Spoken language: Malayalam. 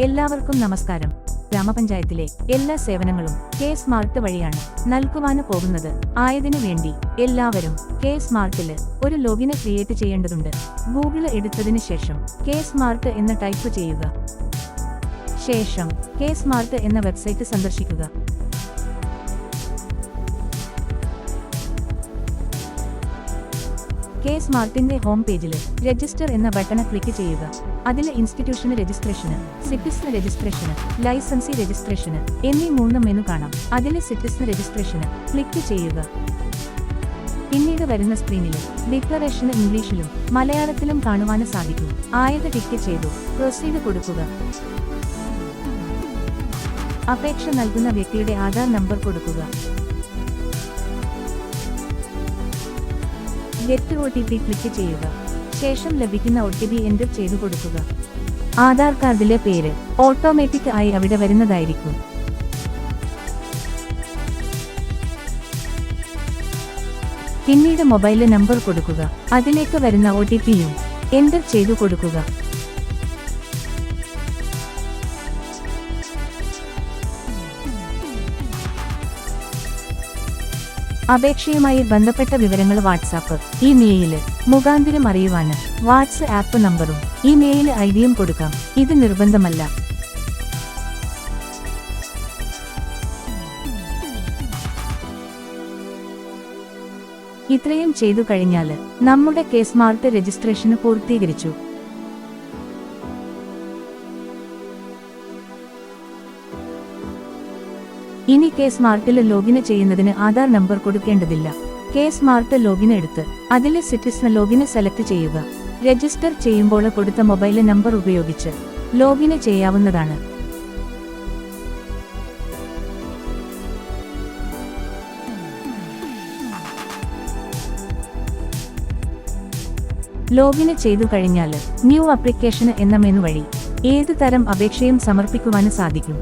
എല്ലാവർക്കും നമസ്കാരം. ഗ്രാമപഞ്ചായത്തിലെ എല്ലാ സേവനങ്ങളും കെ സ്മാർട്ട് വഴിയാണ് നൽകുവാന് പോകുന്നത്. ആയതിനു വേണ്ടി എല്ലാവരും കെ സ്മാർട്ടിൽ ഒരു ലോഗിന് ക്രിയേറ്റ് ചെയ്യേണ്ടതുണ്ട്. ഗൂഗിൾ എടുത്തതിന് ശേഷം കെ സ്മാർട്ട് എന്ന് ടൈപ്പ് ചെയ്യുക. ശേഷം കെ സ്മാർട്ട് എന്ന വെബ്സൈറ്റ് സന്ദർശിക്കുക. കെ സ്മാർട്ടിന്റെ ഹോം പേജിൽ രജിസ്റ്റർ എന്ന ബട്ടൺ ക്ലിക്ക് ചെയ്യുക. അതിൽ ഇൻസ്റ്റിറ്റ്യൂഷന് രജിസ്ട്രേഷന് സിറ്റിസൺ രജിസ്ട്രേഷന് ലൈസൻസി രജിസ്ട്രേഷന് എന്നീ മൂന്ന് മെനു കാണാം. അതിൽ സിറ്റിസൺ രജിസ്ട്രേഷന് ക്ലിക്ക് ചെയ്യുക. പിന്നീട് വരുന്ന സ്ക്രീനിൽ ഡിക്ലറേഷന് ഇംഗ്ലീഷിലും മലയാളത്തിലും കാണുവാനും സാധിക്കും. ആയത് ടിക്ക് ചെയ്തു. പ്രൊസീഡ് കൊടുക്കുക. അപേക്ഷ നൽകുന്ന വ്യക്തിയുടെ ആധാർ നമ്പർ കൊടുക്കുക. Get O T P click ചെയ്യുക. ശേഷം ലഭിക്കുന്ന ഒ ടി പി എന്റർ ചെയ്തു കൊടുക്കുക. ആധാർ കാർഡിലെ പേര് ഓട്ടോമാറ്റിക് ആയി അവിടെ വരുന്നതായിരിക്കും. പിന്നീട് മൊബൈൽ നമ്പർ കൊടുക്കുക. അതിലേക്ക് വരുന്ന ഒ ടി പിയും എന്റർ ചെയ്തു കൊടുക്കുക. അപേക്ഷയുമായി ബന്ധപ്പെട്ട വിവരങ്ങൾ വാട്സാപ്പ് ഇമെയിൽ മുഖാന്തിരം അറിയുവാന് വാട്സ് ആപ്പ് നമ്പറും ഇമെയിൽ ഐ ഡിയും കൊടുക്കാം. ഇത് നിർബന്ധമല്ല. ഇത്രയും ചെയ്തു കഴിഞ്ഞാൽ നമ്മുടെ കേസ് മാർട്ട് രജിസ്ട്രേഷന് പൂർത്തീകരിച്ചു. ഇനി കെ സ്മാർട്ടിൽ ലോഗിൻ ചെയ്യുന്നതിന് ആധാർ നമ്പർ കൊടുക്കേണ്ടതില്ല. കെ സ്മാർട്ട് ലോഗിൻ എടുത്ത് അതിൽ സിറ്റിസൺ ലോഗിന് സെലക്ട് ചെയ്യുക. രജിസ്റ്റർ ചെയ്യുമ്പോൾ കൊടുത്ത മൊബൈൽ നമ്പർ ഉപയോഗിച്ച് ലോഗിൻ ചെയ്യാവുന്നതാണ്. ലോഗിൻ ചെയ്തു കഴിഞ്ഞാൽ ന്യൂ ആപ്ലിക്കേഷൻ എന്ന മെനു വഴി ഏത് തരം അപേക്ഷയും സമർപ്പിക്കുവാൻ സാധിക്കും.